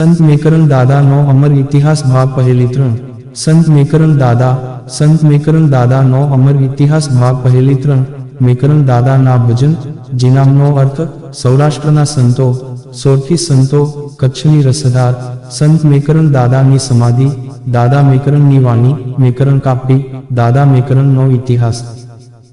સંત મેકરણ દાદાનો અમર ઇતિહાસ ભાગ પહેલી ત્રણ. સંત મેકરણ દાદા, સંત મેકરણ દાદાનો અમર ઇતિહાસ ભાગ પહેલી ત્રણ. મેકરણ દાદાના ભજન જીનામનો અર્થ સૌરાષ્ટ્રના સંતો સોરથી સંતો, કચ્છની રસધાર, સંત મેકરણ દાદાની સમાધિ, દાદા મેકરણની વાણી, મેકરણ કાપડી દાદા મેકરણનો ઇતિહાસ.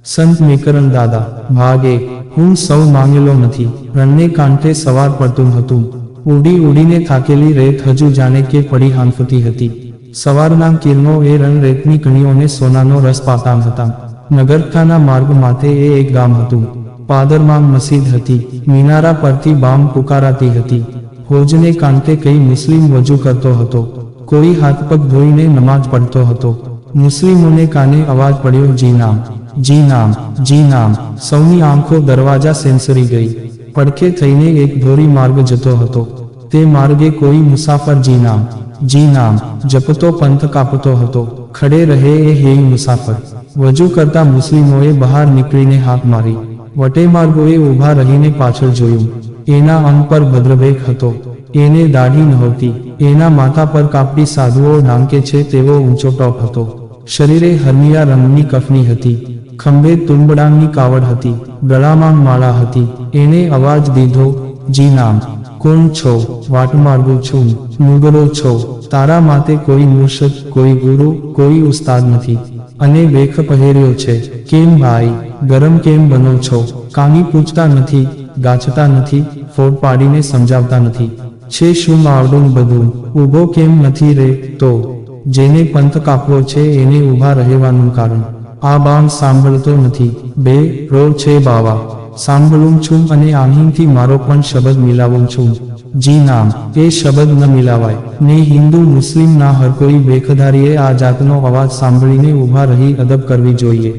સંત મેકરણ દાદા, ભાગ એક. હું સૌ માંગેલો નથી. રણને કાંઠે સવાર પડતું હતું. ઉડી ઉડીને થાકેલી રેત હજુ જાણે કે પડી હાંફતી હતી. સવારના કિરણો એ રણ રેતની કણીઓને સોનાનો રસ પાતા હતા. નગરખાના માર્ગ માથે એ એક ગામ હતું. પાદરમાં મસ્જિદ હતી. મિનારા પરથી બામ પુકારાતી હતી. હોજને કાંતે કઈ મુસ્લિમ વજુ કરતો હતો. કોઈ હાથ પગ ધોઈને નમાજ પડતો હતો. મુસ્લિમોને કાને અવાજ પડ્યો, જી નામ જી નામ જી નામ. સૌની આંખો દરવાજા સેન્સરી ગઈ. પડખે થઈને એક ધોરી માર્ગ જતો હતો. તે માર્ગે કોઈ મુસાફર જી નામ. જી નામ, જપતો પંથ કાપતો હતો. ખડે રહે એ હેય મુસાફર. વજુ કરતા મુસ્લિમોએ બહાર નીકળીને હાથ મારી. વટે માર્ગોએ ઊભા રહીને પાછળ જોયું. એના અંગ પર ભદ્રભેખ હતો. એને દાઢી નહોતી. એના માથા પર કાપડી સાધુઓ નાંકે છે તેવો ઊંચો ટોપ હતો. શરીરે હરમિયા રંગની કફની હતી. ખંભે તુંબડાંગની કાવડ હતી. ગળામાં માળા હતી. એને અવાજ દીધો, જી નામ. કોણ છો? વાટ માર્ગું છું. મુગરો છો. તારા માતે કોઈ મુર્શદ, કોઈ ગુરુ, કોઈ ઉસ્તાદ નથી. અને વેખ પહેર્યો છે. કેમ ભાઈ? ગરમ કેમ બનો છો? કાની પૂછતા નથી, ગાચતા નથી, ફોડ પાડીને સમજાવતા નથી. છે શું માવડું બધું? ઊભો કેમ નથી રે તો? જેને પંથ કાપવો છે એને ઊભા રહેવાનું કારણ. આ બાણ સાંભળતો નથી. બે રો છે બાવા. સાંભળું છું અને આહીંથી મારો પણ શબ્દ મિલાવું છું. જી નામ એ શબ્દ ન મિલાવાય. ને હિન્દુ, મુસ્લિમ ના હર કોઈ બેખધારીએ આ જાતનો અવાજ સાંભળીને ઊભા રહી અદબ કરવી જોઈએ.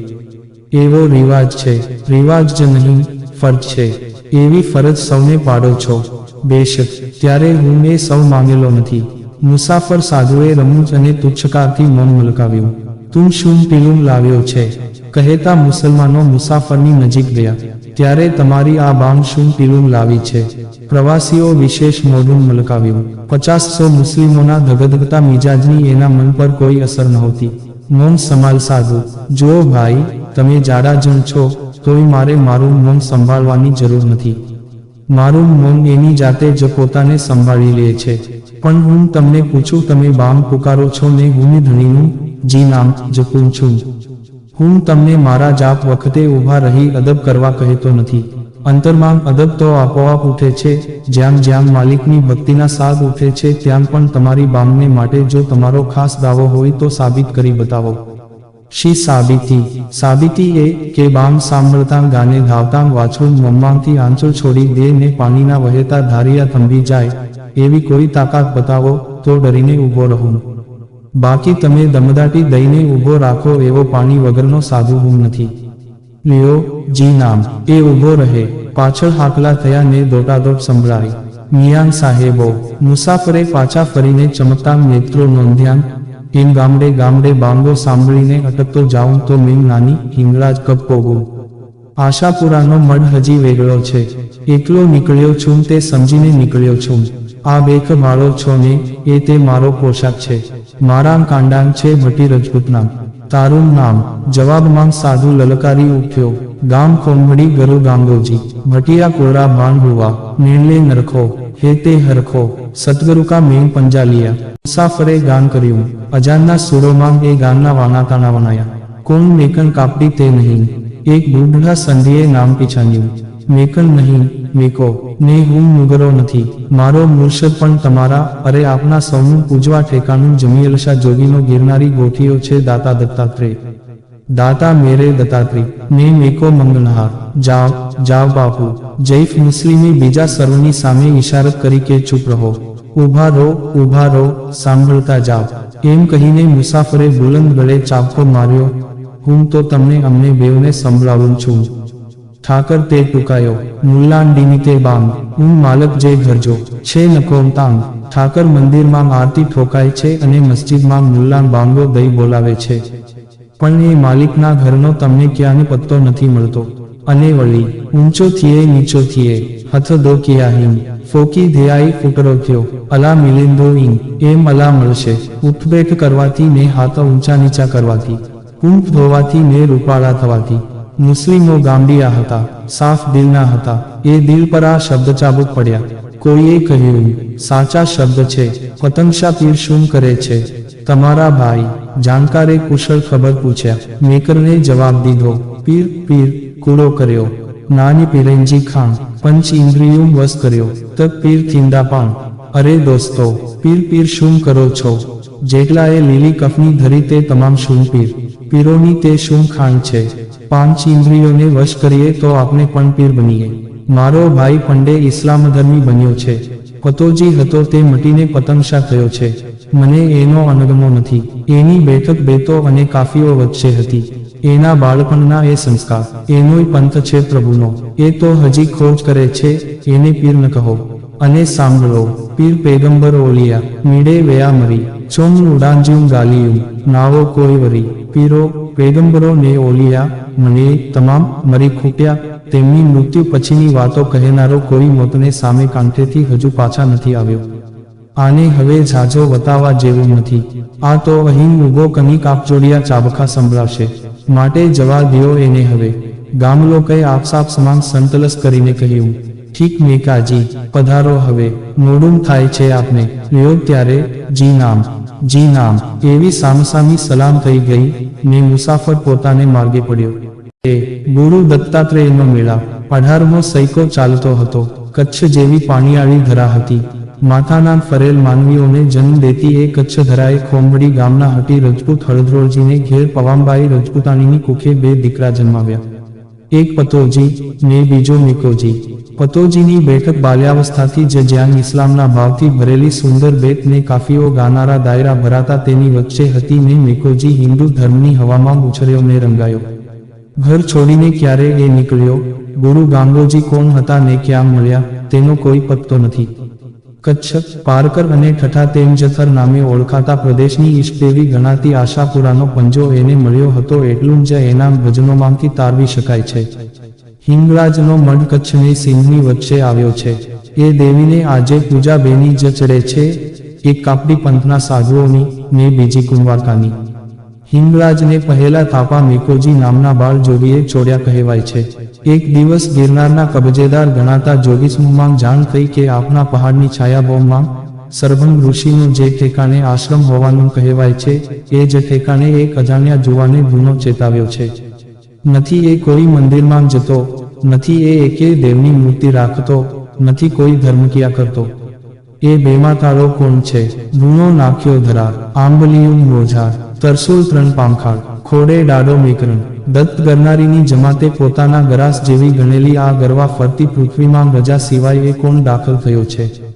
એવો રિવાજ છે. રિવાજ જ નહીં, ફરજ છે. એવી ફરજ સૌને પાડો છો. બેશક ત્યારે હું એ સૌ માંગેલો નથી. મુસાફર સાધુએ રમૂજ અને તુચ્છકારથી મન મલકાવ્યું. તું શું પીલું લાવ્યો છે. કહેતા મુસલમાનો મુસાફરની નજીક ગયા. ત્યારે તમારી આ બામ શું પીલું લાવી છે. પ્રવાસીઓ વિશેષ મોઢું મલકાવ્યું. પચાસસો મુસ્લિમોના ધગધગતા મિજાજની એના મન પર કોઈ અસર નહોતી. મૌન સમાલ સાધુ. જો ભાઈ, તમે જાડા જણ છો, તોય મારે મારું મૌન સંભાળવાની જરૂર નથી. મારું મૌન એની જાતે જ પોતાને સંભાળી લે છે. પણ હું તમને પૂછું, તમે બામ પુકારો છો ને હું ધણીનું, જી નામ જપું છું. હું તમને મારા જાપ વખતે ઊભા રહી અદબ કરવા કહેતો નથી. અંતરમાં અદબ તો આપોઆપ ઉઠે છે, જ્યાં જ્યાં માલિકની ભક્તિના સાદ ઉઠે છે, ત્યાં પણ તમારી બામને માટે જો તમારો ખાસ દાવો હોય તો સાબિત કરી બતાવો. શી સાબિતી? સાબિતી એ કે બામ સાંભળતા ગાને ધાવતા વાછું મમ્માથી આંચળ છોડી દે ને પાણીના વહેતા ધારિયા થંભી જાય. એવી કોઈ તાકાત બતાવો તો ડરીને ઊભો રહું. બાકી તમે દમદાટી દઈને ઊભો રાખો એવો પાણી વગરનો સાધુ હું નથી. લ્યો, જી નામ. એ ઊભો રહે. પાછળ હાકલા થયા ને દોટાદોટ સંભળાઈ મિયાન સાહેબો, મુસાફરે પાછા ફરીને ચમકતા નેત્રો નોંધ્યાન. એમ ગામડે ગામડે બાંગો સાંભળીને અટકતો જાઉં તો મેં નાની હિંગળાજ કપ પોગું આશાપુરાનો મઢ હજી વેગળો છે. એકલો નીકળ્યો છું તે સમજીને નીકળ્યો છું. આ બેખ મારો છો ને, એ તે મારો પોશાક છે. મારા કાંડાંગ છે ભટી રજપૂત નામ તારું નામ જવાબમાં સાધુ લલકારી ઉઠ્યો. ગામ કોંભડી ગરુ ગાંગોજી. ભટિયા કોરા ભાન હુવા. નીલે નરખો. હે તે હરખો. સતગુરુ કા મેં પંજાલિયા મુસાફરે ગાન કર્યું. અજાનના સુરોમાં એ ગાનના વાનાતાણા વનાયા કોણ મેકન કાપડી તે નહીં. એક બુઢા સંધિએ નામ પીછાન્યું મેકન નહીં, મેકો ને હું મુગરો નથી. મારો મુર્શદ પણ તમારા, અરે આપના સૌનું પૂજવા ઠેકાનું જમીયલશા જોગીનો ગિરનારી ગોઠીઓ છે દાતા દત્તાત્રેય દાતા મેરે દત્તાત્રી ને મેકો મંગનહાર જાવ જાવ બાપુ. જૈફ મુસ્લિમે બીજા સર્વની સામે ઇશારત કરી કે ચૂપ રહો. ઊભા રહો ઊભા રહો, સાંભળતા જાવ એમ કહીને મુસાફરે બુલંદ ગળે ચાપકો માર્યો. હું તો તમને અમને બેવને સંભળાવું છું. ઠાકર તે ટુકાયો મુલ્લાંડીની તે બાંગ, હું માલક જે ઘરજો, છે નકોમ તાંગ. ઠાકર મંદિરમાં આરતી ઠોકાય છે અને મસ્જિદમાં મુલ્લાન બાંગો દઈ બોલાવે છે. પણ એ માલિકના ઘરનો તમને ક્યાંને પત્તો નથી મળતો. અને વળી, ઊંચો થીએ નીચો થીએ હથ દો કિયા હિમ, ફોકી ધ્યેયાઈ ફૂટરો થયો, અલા મિલિંદો ઇન એમ અલા મળશે. ઉઠબેઠ કરવાથી ને હાથ ઊંચા નીચા કરવાથી, કુંભ ધોવાથી ને રૂપાળા થવાથી. મુસ્લિમો ગામડિયા હતા, સાફ દિલના હતા. એ દિલ પર આ શબ્દ ચાબુક પડ્યા. કોઈએ કહ્યું, સાચા શબ્દ છે, પતંગશા પીર શું કરે છે? તમારા ભાઈ જાણકારે કુશળ ખબર પૂછ્યા. મેકરને જવાબ દીધો, પીર પીર, કૂડો કર્યો. નાની પીરંજી ખાન પંચ ઇન્દ્રિયું વસ કર્યો. તક પીર થિંદા પાણ. અરે દોસ્તો, પીર પીર શું કરો છો? જેટલાએ લીલી કફની ધરી તે તમામ શું પીર? પીરોની તે શું ખાણ છે? પાંચ ઇન્દ્રિયોને વશ કરીએ તો આપણે પણ પીર બનીએ. મારો ભાઈ પંડે ઇસ્લામ ધર્મી બન્યો છે. પતોજી હતો તે મટીને પતંગશા થયો છે. મને એનો અનગમો નથી. એની બેઠક બેતો અને કાફીઓ વચ્ચે હતી. એના બાળપણના એ સંસ્કાર. એનોય પંથ છે પ્રભુનો. એ તો હજી ખોજ કરે છે, એને પીર ન કહો. અને સાંભળો, પીર પેગંબર ઓલિયા, મીડે વેયા મરી. ચોમ ઉડાંજ્યું ગાલિયું. નાવો કોઈ વરી. પીરો પેગંબરો ને ઓલિયા મને તમામ મરી ખૂટ્યા તેમની મૃત્યુ પછીની વાતો કહેનારો કોઈ મોતને સામે કાંઠેથી હજુ પાછા નથી આવ્યો. આને હવે ઝાઝો વતાવા જેવું નથી. આ તો અહીં ઉગો કની કાપજોડિયા ચાબખા સંભળાશે. માટે જવા દ્યો એને હવે. ગામ લોકોએ આપસાપ સમાન સંતલસ કરીને કહ્યું. ઠીક મેકાજી પધારો હવે. મોડું થાય છે આપને. લ્યો ત્યારે જી નામ. જી નામ, એવી સામસામી સલામ થઈ ગઈ, ને મુસાફર પોતાને માર્ગે પડ્યો. એ ગુરુ દત્તાત્રેયનો મેળા અઢારમો સૈકો ચાલતો હતો, કચ્છ જેવી પાણીયાળી ધરા હતી. માથાના ફરેલ માનવીઓને જન્મ દેતી એ કચ્છ ધરાએ ખોમડી ગામના હટી રજપૂત હળદ્રોળજીને ઘેર પવામબાઈ રજપૂતાણીની કુખે બે દીકરા જન્માવ્યા. એક પતોજી, ને બીજો મિકોજી પતોજીની બેઠક બાલ્યાવસ્થાથી જ જ્યાં ઇસ્લામના ભાવથી ભરેલી સુંદર બેત ને કાફીઓ ગાનારા દાયરા ભરાતા તેની વચ્ચે હતી ને મિકોજી હિન્દુ ધર્મની હવામાં ઉછર્યો ને રંગાયો. ઘર છોડીને ક્યારે એ નીકળ્યો? ગુરુ ગાંગોજી કોણ હતા ને ક્યાં મળ્યા? તેનો કોઈ પત્તો નથી. કચ્છ, પારકર અને ઠઠા તેમ નામે ઓળખાતા પ્રદેશની ઈષ્ટદેવી ગણાતી આશાપુરાનો પંજો એને મળ્યો હતો એટલું જ એના ભજનોમાંથી તારવી શકાય છે. હિંગરાજનો મઢ કચ્છની સિંહની વચ્ચે આવ્યો છે. એ દેવીને આજે પૂજા બેની જ ચડે છે. એક કાપડી પંથના સાધુઓની ને બીજી કુંવારકાની. હિંગરાજને પહેલા થાપા મેકોજી નામના બાળ જોગીએ ચોર્યા કહેવાય છે. એક દિવસ ગિરનારના કબજેદાર ગણાતા જોગીસમુમાં જાણ થઈ કે આપના પહાડની છાયાબોમાં સરભંગ ઋષિનું જે ઠેકાણે આશ્રમ હોવાનું કહેવાય છે, એ જ ઠેકાણે એક અજાણ્યા જુવાને ગુનો ચેતાવ્યો છે. નથી એ કોઈ મંદિરમાં જતો, નથી એ એકે દેવની મૂર્તિ રાખતો, નથી કોઈ ધર્મકિયા કરતો. એ બેમાં તારો કોણ છે? ગુનો નાખ્યો ધરાર, આંબલિયું મોજાર, તરસુલ ત્રણ પાંખાળ, ખોડે ડાડો મેકરણ. દત્ત ગરનારીની જમાતે પોતાના ગરાસ જેવી ગણેલી આ ગરવા ફરતી પૃથ્વીમાં ગજા સિવાય કોણ દાખલ થયો છે?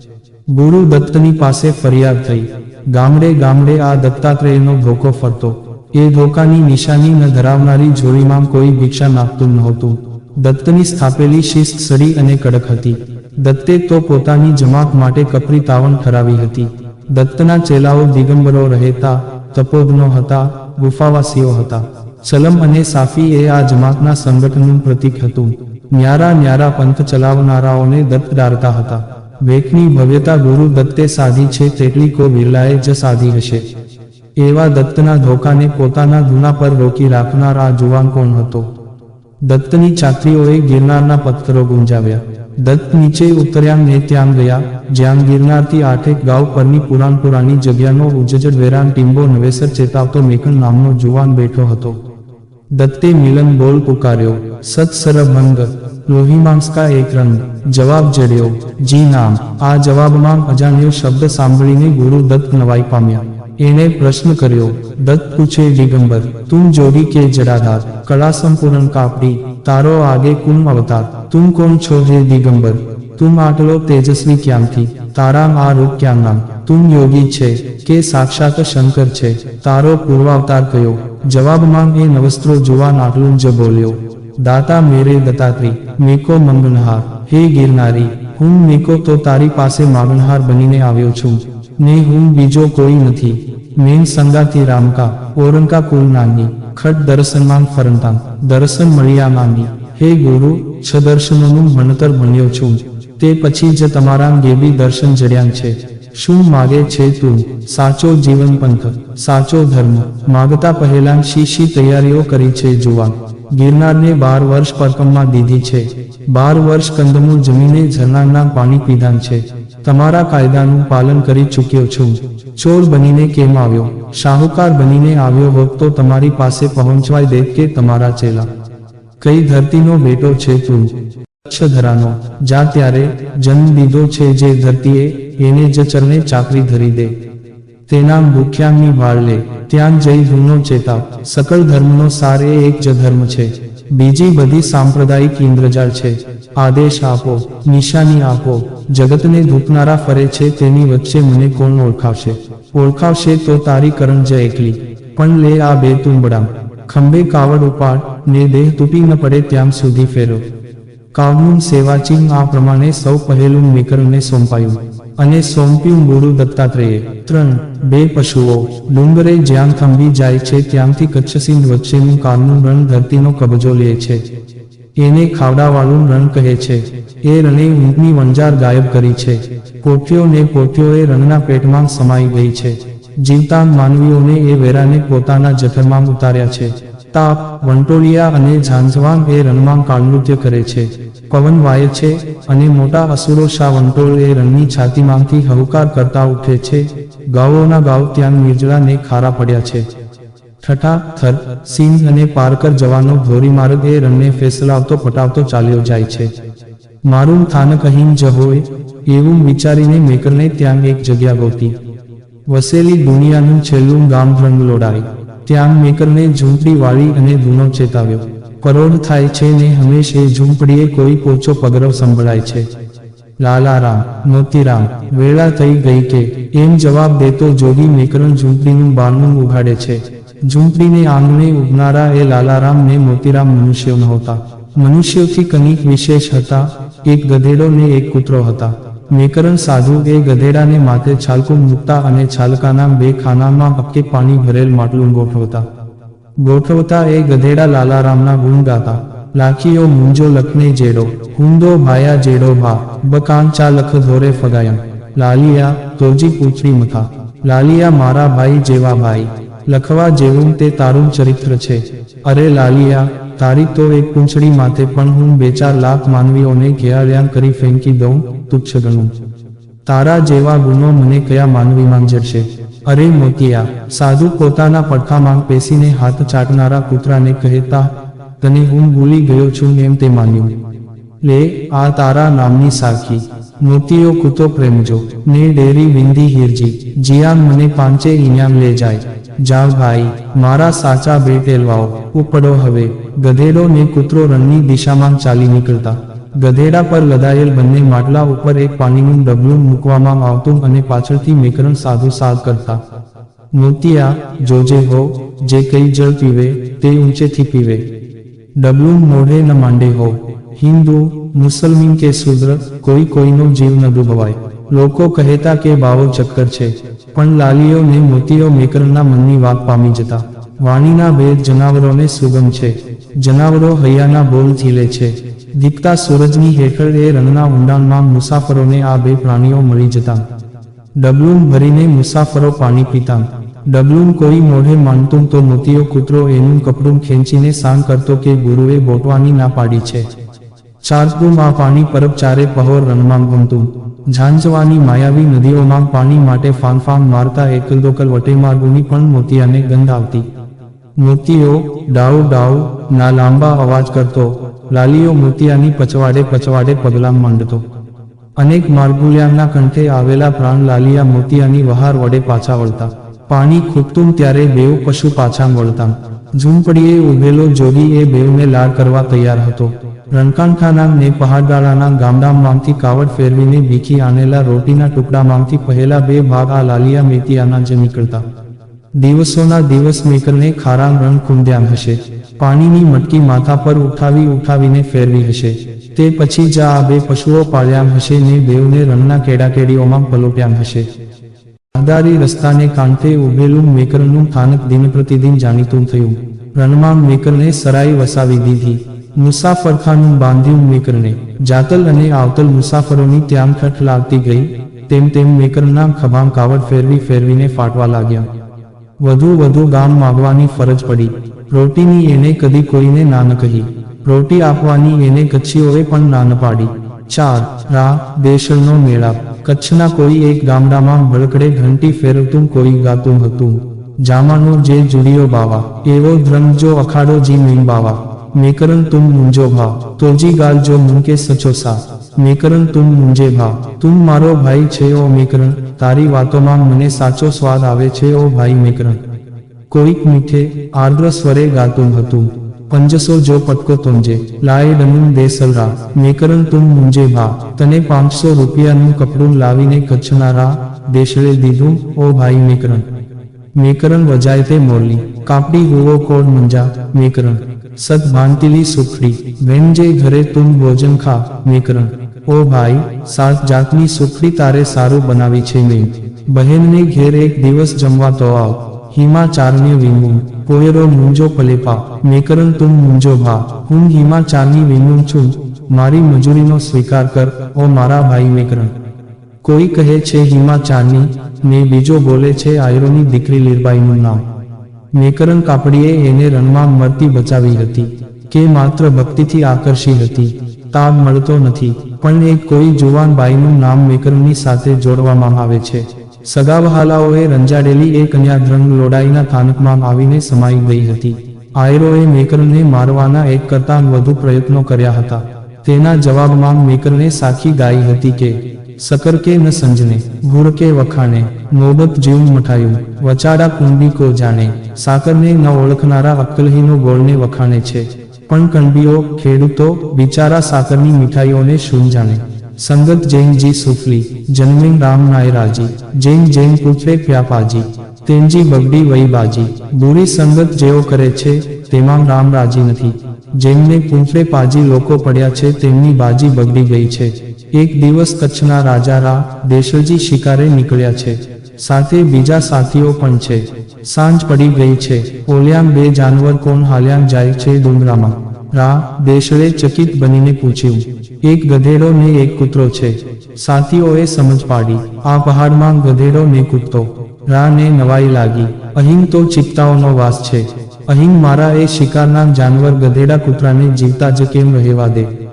ગુરુ દત્તની પાસે ફરિયાદ થઈ. ગામડે ગામડે આ દત્તાત્રેયનો ધોકો ફરતો. એ ધોકાની નિશાની ન ધરાવનારી જોડીમાં કોઈ ભિક્ષા નાખતું નહોતું. દત્તની સ્થાપેલી શિસ્ત સડી અને કડક હતી. દત્તે તો પોતાની જમાત માટે કપરી તાવણ ઠરાવી હતી. દત્તના ચેલાઓ દિગંબરો રહેતા તપોદનો હતા, ગુફાવાસીઓ હતા. સલમ અને સાફી એ આ જમાતના સંગઠનનું પ્રતીક હતું. ન્યારા ન્યારા પંથ ચલાવનારાઓને દત્ત ડારતા હતા. વેકની ભવ્યતા ગુરુ દત્તે સાધી છે તેટલી કો બિરલાએ જ સાધી હશે. એવા દત્તના ધોકાને પોતાના ગુના પર રોકી રાખનાર આ જુવાન કોણ હતો? દત્તની ચાકરીઓએ ગિરનારના પથ્થરો ગુંજાવ્યા. દત્ત નીચે ઉતર્યા ને ત્યાં ગયા, જ્યાં ગિરનારથી આઠેક ગાંવ પરની પુરાણ પુરાણી જગ્યાનો ઉજજડ વેરાન ટીંબો નવેસર ચેતાવતો મેકણ નામનો જુવાન બેઠો હતો. દત્તે મિલન બોલ પુકાર્યો સત્સરભંગ લોહીમાંસકા એક રંગ. જવાબ જડ્યો, જી નામ. આ જવાબમાં અજાણ્યો શબ્દ સાંભળીને ગુરુ દત્ત નવાઈ પામ્યા. એણે પ્રશ્ન કર્યો, દત્ત પૂછે દિગંબર તું જોડી કે જડાધાર? કળા સંપૂર્ણ કાપડી? તારો આગે કુમ અવતાર? તું કોણ છો હે દિગંબર? તું આટલો તેજસ્વી ક્યાંથી? તારા આ રૂપ ક્યાં નામ? તું યોગી છે કે સાક્ષાત શંકર છે? તારો પૂર્વાવતાર કયો? જવાબમાં એ નવસ્ત્રો જુવાન આટલું જ બોલ્યો. દાતા મેરે દત્તાત્રી મેકો મંગનહાર હે ગિરનારી, હું મેકો તો તારી પાસે માગણહાર બનીને આવ્યો છું. ને હું બીજો કોઈ નથી. મેન સંગાતી રામકા, ઓરંકા કુલ નાની. ખટ દર્શનમાં ફરંતા. દર્શન મળ્યા માંગી હે ગુરુ છ દર્શનોનું ભણતર ભણ્યો છું. તે પછી જ તમારા ગેબી દર્શન જડ્યા છે. શું માગે છે તું? સાચો જીવન પંથ, સાચો ધર્મ. માગતા પહેલા શી શી તૈયારીઓ કરી છે જુવાન? ગિરનારને બાર વર્ષ પરકમમાં દીધી છે. બાર વર્ષ કંદમૂળ જમીને ઝરણાના પાણી પીધાન છે. તમારા કાયદાનું પાલન કરી ચૂક્યો છું. ચોર બનીને કેમ આવ્યો? શાહુકાર બનીને આવ્યો હોત તો તમારી પાસે પહોંચવાય દે કે તમારા ચેલા? કઈ ધરતીનો બેટો છે તું? અક્ષધરાનો જા ત્યારે જન્મ લીધો છે જે ધરતીએ, એને જ ચરણે ચાકરી ધરી દે. તેના ભૂખ્યાની વાળ લે, ત્યાં જઈ હુનો ચેતાવ. સકળ ધર્મનો સાર એક જ ધર્મ છે. બીજી બધી સાંપ્રદાયિક ઇન્દ્રજાળ છે. આદેશ આપો, નિશાની આપો. જગતને ધૂપનારા ફરે છે તેની વચ્ચે મને કોણ ઓળખાવશે? ઓળખાવશે તો તારી કરણ જ એકલી. પણ લે આ બે તુંબડા. ખંભે કાવડ ઉપાડ, ને દેહ તૂટી ન પડે ત્યાં સુધી ફેરો. કાવનું સેવાચીન આ પ્રમાણે સૌ પહેલું મેકરને સોંપાયું અને સોંપ્યું મૂળું દત્તાત્રેયે. ત્રણ, બે પશુઓ. ડુંગરે જ્યાં થંભી જાય છે, ત્યાંથી કચ્છસિંહ વચ્ચેનું કારનું રણ ધરતીનો કબજો લે છે. એને ખાવડાવાળું રણ કહે છે. એ રણે ઊંટની વંજાર ગાયબ કરી છે. પોઠિયો ને પોઠિયો રણના પેટમાં સમાઈ ગઈ છે. જીવતા માનવીઓને એ વેરાને પોતાના જઠરમાં ઉતાર્યા છે. તાપ વંટોળિયા અને ઝાંઝવાન એ રણમાં કાળનૃત્ય કરે છે. પવન વાય છે અને મોટા અસુરો શા વંટોળ એ રણની છાતીમાંથી હવકાર કરતા ઉઠે છે. ગાવોના ગાવ ત્યાં નિર્જળાને ખારા પડ્યા છે. ઠઠા, થર, સિંહ અને પારકર જવાનો ધોરીમાર્ગ એ રણને ફેસલાવતો પટાવતો ચાલ્યો જાય છે. મારું થાન અહીં જ હોય એવું વિચારીને મેકરને ત્યાં એક જગ્યા ગોતી. વસેલી દુનિયાનું છેલ્લું ગામ રંગલોડાઈ ત્યાં મેકરને ઝૂંપડી વાળી અને ધૂનો ચેતાવ્યો. કરોડ થાય છે ને હંમેશ એ ઝૂંપડીએ કોઈ પોચો પગરવ સંભળાય છે. લાલારામ, મોતીરામ, વેળા થઈ ગઈ કે એમ જવાબ દેતો જોગી મેકરણ ઝૂંપડીનું બારણું ઉઘાડે છે. ઝૂંપડીને આંગણે ઉગનારા એ લાલારામ ને મોતીરામ મનુષ્યો નહોતા. મનુષ્યોથી કંઈક વિશેષ હતા. એક ગધેડો ને એક કૂતરો હતા. મેકરણ સાધુ એ ગધેડાને માથે છાલકું મૂકતા અને છાલકાના બે ખાનામાં હક્કે પાણી ભરેલ માટલું ગોઠવતા. ગોઠવતા એ ગધેડા લાલારામના ગુણ ગાતા. લાખીઓ મુંજો લખને જેડો, હુંદો ભાયા જેડો ભા બકાંચા લખ ધોરે ફગાયમ લાલિયા તોજી પૂછડી મથા. લાલિયા મારા ભાઈ જેવા ભાઈ, લખવા જેવું તે તારું ચરિત્ર છે. અરે લાલિયા, તારી તો એક પૂંછડી માથે પણ હું બે ચાર લાખ માનવીઓને ઘેરાળ્યા કરી ફેંકી દઉં. તુચ્છ ગણું. તારા જેવા ગુનો મને કયા માનવીમાં જડશે? અરે મોતિયા, સાધુ પોતાના પડખામાં પેસીને હાથ ચાટનારા કૂતરાને કહેતા, તને હું ભૂલી ગયો છું એમ તે માન્યું. લે, આ તારા નામની સાખી. મોતીઓ કૂતો પ્રેમજો. ને ડેરી વિંદી હિરજી. જીયાન મને પાંચે ઇનામ લે જાય. જાવ ભાઈ, મારા સાચા બે ટેલવાઓ ઉપડો હવે. ગધેડો ને કૂતરો રણની દિશામાં ચાલી નીકળતા. ગધેડા પર લદાયેલ બંને માટલા ઉપર એક પાણીનું ડબલું મૂકવામાં આવતું અને પાછળથી મેકરણ સાધુ સાધ કરતા. મોતિયા, જોજે હો, જે કઈ જળ પીવે, તે ઊંચેથી પીવે. ડબલું મોઢે ન માંડે હો. હિન્દુ, મુસલમીન કે શુદ્ર, કોઈ કોઈનો જીવ ન ડૂબવાય. લોકો કહેતા કે બાવો ચક્કર છે. પણ લાલીઓ ને મોતીઓ મેકરના મનની વાત પામી જતા. વાણીના ભેદ જનાવરોને સુગમ છે. જનાવરો હૈયાના બોલ ઝીલે છે. દીપતા સૂરજની હેઠળ એ રણના ઊંડાણમાં મુસાફરોને આ બે પ્રાણીઓ મળી જતા. ડબલું ભરીને મુસાફરો પાણી પીતા. ડબલું કોઈ મોઢે માનતું તો મોતીયો કૂતરો એનું કપડું ખેંચીને સાંગ કરતો કે ગુરુએ બોટવાની ના પાડી છે. ચારતું પાણી પરબ ચારે પહોર રણમાં ગમતું. ઝાંઝવાની માયાવી નદીઓમાં પાણી માટે ફાંફામ મારતા એકલદોકલ વટેમાર્ગોની પણ મોતિયાને ગંધ આવતી. મોતીઓ ડાઉ ડાઉ ના લાંબા અવાજ કરતો. લાલીઓ મોતિયાની પચવાડે પચવાડે પગલાં માંડતો. અનેક માર્ગુલ્યાના કંઠે આવેલા પ્રાણ લાલિયા મોતિયાની વહાર વડે પાછા વળતા. પાણી ખૂટતું ત્યારે બેઉ પશુ પાછા વળતા. ઝૂંપડીએ ઉભેલો જોગી એ બેઉને લાડ કરવા તૈયાર હતો. રણકાંઠાના ને પહાડગાળાના ગામડામાંથી કાવડ ફેરવીને ભીખી આનેલા રોટીના ટુકડામાંથી પહેલા બે ભાગ આ લાલિયા મેતિયાના જ નીકળતા. દિવસોના દિવસ મેકરને ખારાંગ રણ કુંદ્યામ હશે. પાણીની મટકી માથા પર ઉઠાવી ઉઠાવીને ફેરવી હશે. તે પછી જ આ બે પશુઓ પાળ્યા હશે ને બેઉને રણના કેડાકેડીઓમાં પલોટ્યામ હશે. આધારી રસ્તાને કાંઠે ઉભેલું મેકરનું સ્થાનક દિન પ્રતિદિન જાણીતું થયું. રણમાં મેકરને સરાઈ વસાવી દીધી. મુસાફરખાનું બાંધ્યું મેકરને. જાતલ અને આવતલ મુસાફરોની ત્યાં ખટ લાગતી ગઈ. તેમ તેમ મેકરના ખભામ કાવડ ફેરવી ફેરવીને ફાટવા લાગ્યા. વધુ વધુ ગામ માગવાની ફરજ પડી. રોટીની એને કદી કોઈને ના ન કહી. રોટી આપવાની એને કચ્છીઓએ પણ ના ન પાડી. ચાર, રા, દેશળનો મેળાપ કચ્છના કોઈ એક ગામડામાં બળકડે ઘંટી ફેરવતું કોઈ ગાતું હતું. જામાનો જે જુડિયો બાવા, એવો ધ્રમ જો અખાડો જી મીન બાવા. મેકરન તુમ મુંજો ભા તોજી ગાલ જો મુનકે સચો સા. મેકરન તુમ મુંજે ભા તું મારો ભાઈ છે ઓ મેકરન તારી વાતોમાં મને સાચો સ્વાદ આવે છે ઓ ભાઈ મેકરન કોઈક મીઠે આર્દ્ર સ્વરે ગાતું હતું. પંજસો જો પટકો તુંજે લાય ડમું દેસલરા મેકરન તુમ મુંજે ભા તને પાંચસો રૂપિયાનું કપડું લાવીને કચ્છનારા દેશળે દીધું, ઓ ભાઈ મેકરન મેકરન વજાય તે મોરલી. કાપડી હુવો કોડ મુંજા મેકરન સત ભાંતિલી સુખડી બેન જે ઘરે તું ભોજન ખા મેકરણ ઓ ભાઈ સાત જાતની સુખડી તારે સારું બનાવી છે મેં. બહેનને ઘેર એક દિવસ જમવા તો આવ. હિમાચારને વિમું. કોયરો મુંજો પલેપા મેકરણ તું મુંજો ભા. હું હિમાચારની વિમું છું. મારી મજૂરીનો સ્વીકાર કર. ઓ મારા ભાઈ મેકરણ કોઈ કહે છે હિમાચારની ને બીજો બોલે છે આયરોની દીકરી લીરબાઈનું નામ. મેકરન કાપડીએ એને રણમાં મરતી બચાવી હતી, કે માત્ર ભક્તિથી આકર્ષી હતી. તાગ મળતો નથી, પણ એક કોઈ જુવાન બાઈનું નામ મેકરનની સાથે જોડવામાં આવે છે. સગાવહાલાઓએ રંજાડેલી એ કન્યા ધ્રંગ લોડાઈના થાનકમાં આવીને સમાઈ ગઈ હતી. આયરોએ મેકરને મારવાના એક કરતાં વધુ પ્રયત્નો કર્યા હતા. તેના જવાબમાં મેકરને સાખી ગાઈ હતી કે સકર કે ન સંજને ગુર કે વખાણે નોબત જીવ મઠાયું વચારા કુંડી કો જાણે સાકરને ન ઓળખનારા અક્કલહીનો ગોળને વખાણે છે પણ કણબીઓ ખેડૂતો બિચારા સાકરની મીઠાઈઓને શું જાણે સંગત જૈનજી સુફલી જન્મિન રામ નાયરાજી જૈન જૈન પુત્રે પ્યાપાજી તેનજી બગડી વઈ બાજી બુરી સંગત જેઓ કરે છે તેમાં રામ રાજી નથી જેમને પૂંફે પાજી લોકો પડ્યા છે તેમની બાજી બગડી ગઈ છે એક દિવસ કચ્છના રાજા રા દેશળજી શિકારે નીકળ્યા છે. સાથે બીજા સાથીઓ પણ છે. સાંજ પડી ગઈ છે. ઓલિયામ બે જાનવર કોણ હાલ્યામ જાય છે ડુંગરામાં? રા દેશળે ચકિત બનીને પૂછ્યું. એક ગધેડો ને એક કૂતરો છે. સાથીઓએ સમજ પાડી. આ પહાડમાં ગધેડો ને કૂતરો. રા ને નવાઈ લાગી. અહીં તો ચિત્તાઓનો વાસ છે. અહીં મારા એ શિકારના જાનવર ગધેડા કૂતરાને જીવતા જ કેમ રહેવા દે?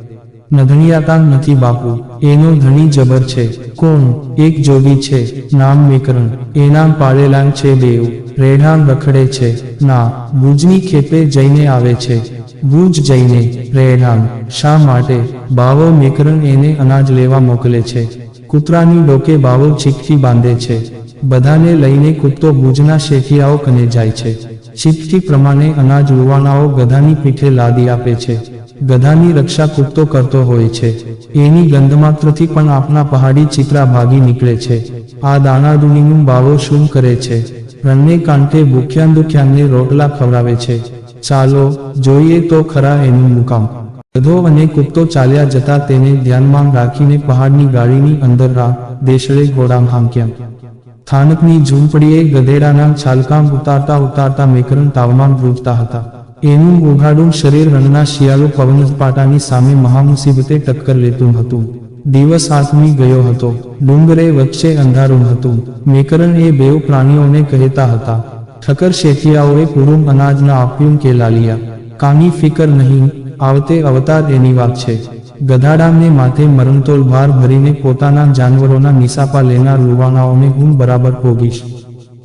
નધણિયાતા નથી બાપુ. એનો ધણી જબર છે. કોણ? એક જોગી છે. નામ મેકરણ એના પાળેલાંગ છે દેવ રેઢાં રખડે છે. ના, ભુજની ખેપે જઈને આવે છે. ભુજ જઈને રેઢાં. શા માટે? બાવો મેકરણ એને અનાજ લેવા મોકલે છે. કૂતરાની ડોકે બાવો છીકથી બાંધે છે. બધાને લઈને કૂતરો ભુજના શેખિયાઓ કને જાય છે. છીપથી પ્રમાણે અનાજ લુવાનાઓ ગધાની પીઠે લાદી આપે છે. ગધાની રક્ષા કૂદતો કરતો હોય છે. એની ગંધમાત્રથી પણ આપના પહાડી ચિત્રા ભાગી નીકળે છે. આ દાણાદુણીનું બાવો શું કરે છે? રણને કાંઠે ભૂખ્યાન દુખ્યાનને રોટલા ખવડાવે છે. ચાલો, જોઈએ તો ખરા એનું મુકામ. ગધો અને કૂદતો ચાલ્યા જતા તેને ધ્યાનમાં રાખીને પહાડની ગાડીની અંદર રા, દેશળે ઘોડામ હાંક્યા. સ્થાનકની ઝૂંપડીએ ગધેડાના છાલકામ ઉતારતા ઉતારતા મેકરણ તાવમાં ડૂબતા હતા. એનું ઉઘાડું શરીર રણના શિયાળુ પવન પાટાની સામે મહામુસીબતે ટક્કર લેતું હતું. દિવસ આથમી ગયો હતો. ડુંગરે વચ્ચે અંધારું હતું. મેકરણ એ બેઉ પ્રાણીઓને કહેતા હતા ઠકર શેઠિયાઓએ પૂરું અનાજ આપ્યું કે લાલિયા? કાની ફિકર નહીં? આવતે અવતાર એની વાત છે. ગધાડાને માથે મરણતોલ ભાર ભરીને પોતાના જાનવરોના નિસાપા લેનાર લુવાણાઓને હું બરાબર ભોગીશ.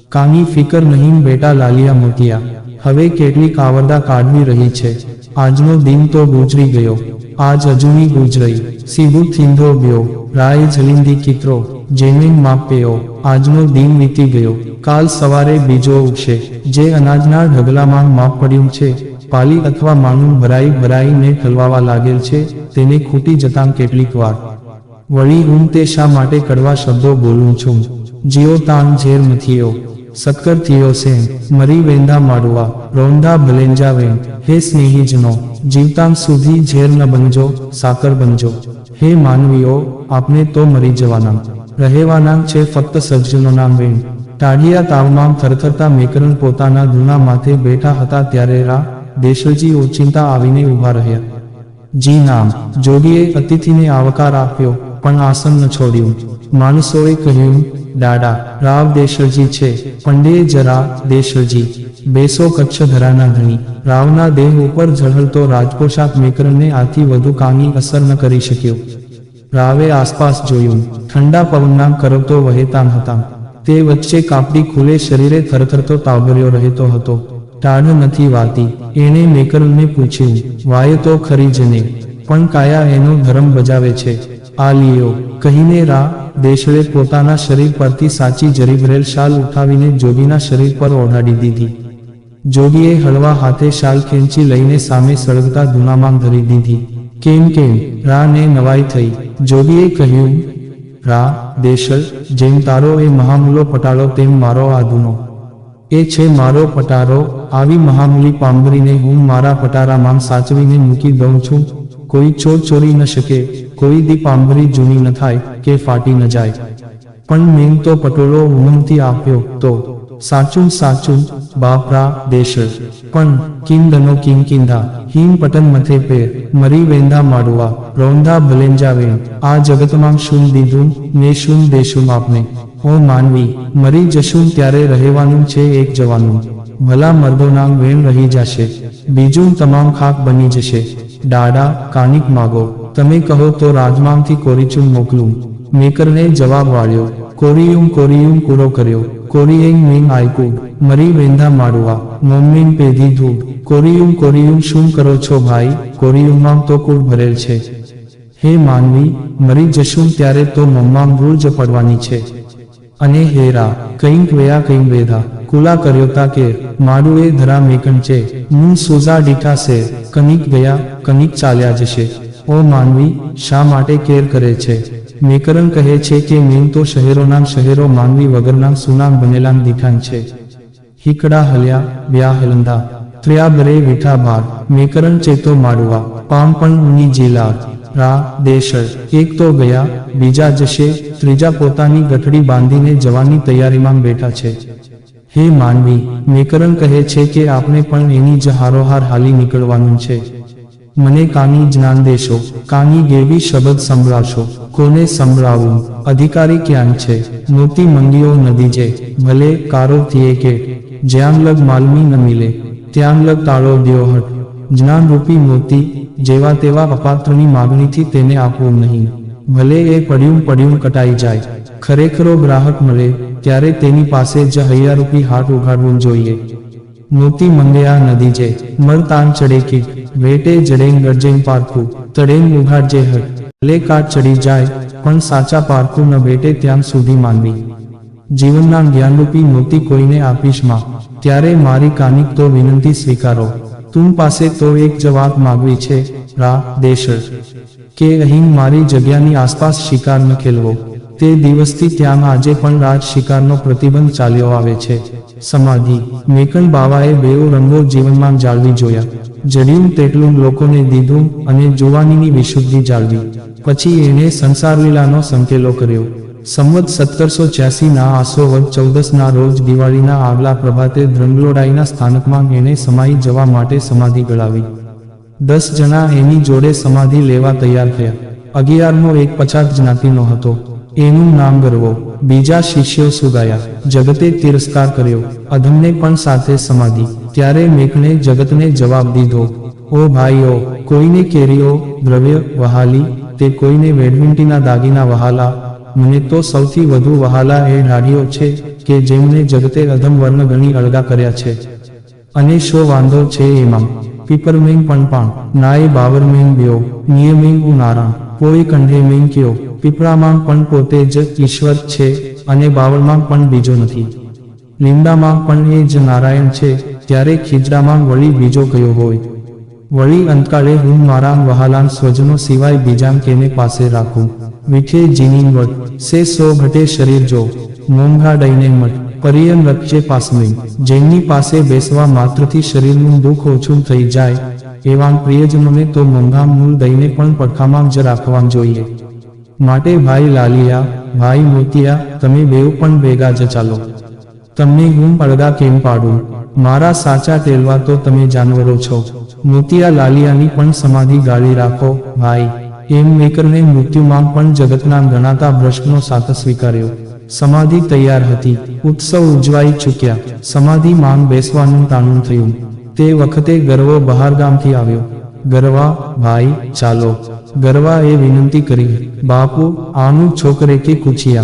કાની ફિકર નહીં બેટા લાલિયા મોતિયા હવે કેટલીક આવરદા કાઢવી રહી છે. આજનો દિન તો ગુજરી ગયો. આજ અજુની ગુજરઈ સીધું થીંધો બ્યો રાય જલિંદી કિત્રો જેમીન માપ્યો આજનો દિન વીતી ગયો. કાલ સવારે બીજો ઉગશે. જે અનાજના ઢગલામાં માપ પડ્યું છે, પાલી અથવા માનું ભરાઈ ભરાઈને ઠલવાવા લાગેલ છે, તેને ખૂટી જતાં કેટલીક વાર. વળી હું તે શા માટે કડવા શબ્દો બોલું છું? જીઓ તાન ઝેર મથિયો. સત્કર થયો સેન મરી વેંધા માડવા રોંધા ભલેંજા વેન હે સ્નેહીજનો જીવતાંગ સુધી ઝેર ન બનજો, સાકર બનજો. હે માનવીઓ, આપને તો મરી જવાના. રહેવાના છે ફક્ત સજ્જનોના વેન ટાઢિયા તાવમાં થરથરતા મેકરણ પોતાના ધૂના માથે બેઠા હતા ત્યારે રા દેશળજી ઓચિંતા આવીને ઊભા રહ્યા. જી નામ, જોગીએ અતિથિને આવકાર આપ્યો, પણ આસન ન છોડ્યું. માણસોએ કહ્યું દાડા રાવ દેશરજી છે પંડે જરા દેશરજી બેસો કચ્છધરાના ધણી. રાવના દેહ ઉપર ઝળહળતો રાજપોશાક મેકરણને આથી વધુ કાની અસર ન કરી શક્યો. રાવે આસપાસ જોયું. ઠંડા પવનના કરવતો વહેતા હતા. તે વચ્ચે કાપડી ખુલે શરીરે થરથરતો તાવર્યો રહેતો હતો. ટાઢ નથી વાતી. એણે મેકરને પૂછ્યું, વાય તો ખરી જને. પણ કાયા એનો ધર્મ બજાવે છે? આ લિયો. કહીને રા દેશળે પોતાના શરીર પરથી સાચી જરીભરેલ શાલ ઉઠાવીને જોગીના શરીર પર ઓઢાડી દીધી. જોગીએ હળવા હાથે શાલ ખેંચી લઈને સામે સળગતા ધૂનામાં ધરી દીધી. કેમ કેમ? રાને નવાઈ થઈ. જોગીએ કહ્યું, રા દેશળ જેમ તારો એ મહામૂલો પટાળો તેમ મારો આ ધૂનો એ છે મારો પટારો, આવી મહામૂલી પાંબરીને હું મારા પટારામાં સાચવીને મૂકી દઉં છું. કોઈ ચોર ચોરી ન શકે. કોઈ દી પાંભરી જૂની ન થાય કે ફાટી ન જાય. પણ મેં તો પટોળો ઉમંગથી આપ્યો તો સાચું સાચું બાપરા દેશળ પણ કિંદનો કિંકિંધા હિમ પટન મથે પેર મરી વેંધા માડવા રોંધા ભલેંજા વેણ. આ જગતમાં શું દીધું ને શું દેશું આપને. ઓ માનવી, મરી જશું ત્યારે રહેવાનું છે એક જવાનું. ભલા મર્દોના વેણ રહી જશે. બીજું તમામ ખાક બની જશે. ડાડા કાનિક માગો. તમે કહો તો રાજમાંથી કોરીચું મોકલું. મેકરને જવાબ વાળ્યો કોરિયું કોરિયું પૂરો કર્યો. કોરિયેંગ મેં આયકુ. મરી વેંધા માડવા મોમ્મીન પેધી ધૂપ. કોરિયું કોરિયું શું કરો છો ભાઈ? કોરિયુંમાં તો કુળ ભરેલ છે. હે માનવી, મરી જશું ત્યારે તો મમ્મામ રૂજ પડવાની છે. અને હેરા, કંઈક વયા, કંઈક વેધા. કુલા કર્યો તા કેર માડુએ ધરા મેકણ છે. મું સોઝા ડીઠા છે કનિક ગયા, કનિક ચાલ્યા જશે. ઓ માનવી, શા માટે કેર કરે છે? મેકરણ કહે છે કે મેં તો શહેરોના શહેરો માનવી વગરના સુનામ બનેલા દીઠાન છે. હિકડા હલ્યા, વ્યા હલંદા, ત્રયા બરે વિઠા ભાર મેકરણ ચેતો માડવા, પામ પણ ઉની જીલાર, રા, દેશળ, એક તો ગયા, બીજા જશે, ત્રીજા પોતાની ગઠડી બાંધીને જવાની તૈયારીમાં બેઠા છે. હે માનવી, મેકરણ કહે છે કે આપણે પણ એની જ હારોહાર હાલી નીકળવાનું છે. મને કાની જ્ઞાન દેશો કાની ગેવી શબ્દ સંભળાશો, કોને સંભળાવું? અધિકારી ક્યાં છે? મોતી મંગીઓ નદી જે, ભલે કારો થીએ કે, જ્યાં લગ માલમી ન મિલે, ત્યાં લગ તાળો દ્યો હટ. જ્ઞાન રૂપી મોતી, જેવા તેવા અપાત્રની માગણીથી તેને આપવું નહીં. ભલે એ પડ્યું પડ્યું કટાઈ જાય. ખરેખરો ગ્રાહક મળે, ત્યારે તેની પાસે જ હૈયારૂપી હાથ ઉઘાડવું જોઈએ. મોતી મંગયા નદી જે, મર તાન ચડે કી વેટે જડેંગ ગરજેન પારખું તડેંગ ઉઘાડજે હર લે કાટ ચડી જાય, પણ સાચા પારખું ન બેટે ત્યાં સુધી માનવી. જીવનના જ્ઞાનરૂપી મોતી કોઈને આપીશમાં, ત્યારે મારી કાનિક તો વિનંતી સ્વીકારો. તું પાસે તો એક જવાબ માગવી છે, રા દેશ કે અહીં મારી જગ્યાની આસપાસ શિકાર ન ખેલવો. તે દિવસથી ત્યાં આજે પણ રાજ શિકારનો પ્રતિબંધ ચાલ્યો આવે છે. સમાધિ. મેકન બાવાએ બેઉ રંગો જીવનમાં જાળવી જોયા. જડ્યું તેટલું લોકોને દીધું અને જુવાનીની વિશુદ્ધિ જાળવી. પછી એણે સંસારલીલાનો સંકેલો કર્યો. સંવત સત્તરસો છ્યાસીના આસો વદ ચૌદસ ના રોજ દિવાળીના આગલા પ્રભાતે ધ્રંગલોડાઈના સ્થાનકમાં એણે સમાઈ જવા માટે સમાધિ ગળાવી દસ જણા એની જોડે સમાધિ લેવા તૈયાર થયા. અગિયારમો એક પછાત જ્ઞાતિનો હતો. એનું નામ ગરવો. બીજા શિષ્યો સુગાયા, જગતે તિરસ્કાર કર્યો. અધમને પણ સાથે સમાધિ. ત્યારે મેઘને જગતને જવાબ દીધો, ઓ ભાઈઓ, કોઈને કેરીઓ, દ્રવ્ય, વહાલી, તે કોઈને વેડમિન્ટીના દાગીના વહાલા? મને તો સૌથી વધુ વહાલા એ ઢાળીઓ છે કે જેમને જગતે અધમ વર્ણ ગણી અળગા કર્યા છે. અને શો વાંધો છે એમાં? પીપરમેં પણ પણ નાય બાવરમેન બ્યો નિયમેં ઉનારા કોઈ કંઢે મેં કયો, પીપળામાં પણ પોતે જ ઈશ્વર છે અને બાવળમાં પણ બીજો નથી. લીમડામાં પણ એ જ નારાયણ છે, ત્યારે ખીજડામાં વળી બીજો કયો હોય. વળી અંતકાળે હું મારા વહાલાન સ્વજનો સિવાય બીજામ કેને પાસે રાખું? વિઠે જીની વટ સે સો ઘટે શરીર જો. મોંઘા ડઈને મઠ પર્યન રક્ષે પાસમી. જેમની પાસે બેસવા માત્રથી શરીરનું દુઃખ ઓછું થઈ જાય એવા પ્રિયજનોને તો મોંઘા મૂળ દઈને પણ પડખામાં જ રાખવા જોઈએ. માટે ભાઈ લાલિયા, ભાઈ મોતિયા, તમે બેઉ પણ ભેગા જ ચાલો. તમને હું પડદા કેમ પાડું? મારા સાચા તેલવા તો તમે જાનવરો છો. મોતિયા લાલિયાની પણ સમાધિ ગાળી રાખો, ભાઈ. એમ મેકરને મૃત્યુમાં પણ જગતના ગણાતા ભ્રષ્ટનો સાથ સ્વીકાર્યો. સમાધિ તૈયાર હતી. ઉત્સવ ઉજવાઈ ચૂક્યા. સમાધિ માંગ બેસવાનું તાણું થયું. તે વખતે ગરવો બહારગામથી આવ્યો. ગરવા, ભાઈ, ચાલો. ગરવા એ વિનંતી કરી, બાપુ, આનું છોકરે કે કુછિયા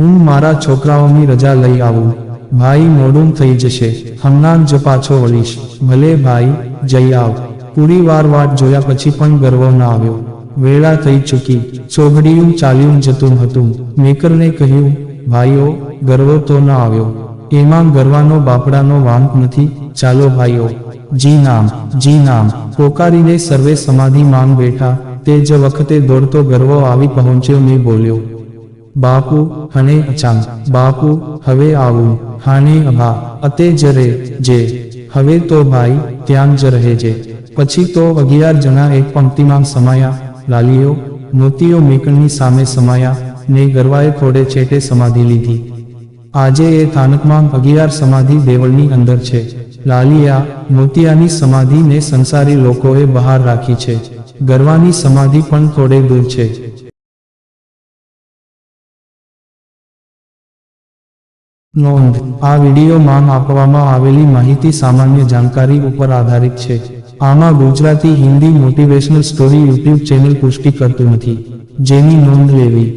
હું મારા છોકરાઓની રજા લઈ આવું. ભાઈ, મોડું થઈ જશે. હમણાં જ પાછો વળીશ. ભલે ભાઈ, જઈ આવ. પૂરી વાર વાટ જોયા પછી પણ ગરવો ના આવ્યો. વેળા થઈ ચૂકી. ચોઘડિયું ચાલ્યું જતું હતું. મેકરને કહ્યું, ભાઈઓ, ગરવો તો ના આવ્યો. એમાં ગરવાનો બાપડાનો વાંક નથી. ચાલો ભાઈઓ. જી નામ જી નામ. પોકારીને સર્વે સમાધિ માંગ બેઠા, તે જ વખતે દોડતો ગરવો આવી પહોંચ્યો ને બોલ્યો, બાપુ, હને અચાંગ બાપુ, હવે આવું, હાને અભા, અતે જ રે, જે, હવે તો ભાઈ ત્યાં જ રહેજે પછી તો અગિયાર જણા એક પંક્તિમાં સમાયા, લાલીઓ, મોતીઓ મેકણની સામે સમાયા, ને ગરવાએ થોડે છેટે સમાધિ લીધી. આજે એ થાનકમાં અગિયાર સમાધિ દેવળની અંદર છે. લાલિયા મોતિયાની સમાધિને સંસારી લોકોએ બહાર રાખી છે. ગરવાની સમાધિ પણ થોડે દૂર છે. નોંધ, આ વિડીયોમાં આપવામાં આવેલી માહિતી સામાન્ય જાણકારી ઉપર આધારિત છે. આમાં Gujarati Hindi motivational story YouTube channel પુષ્ટિ કરતું નથી. જેની નોંધ લેવી.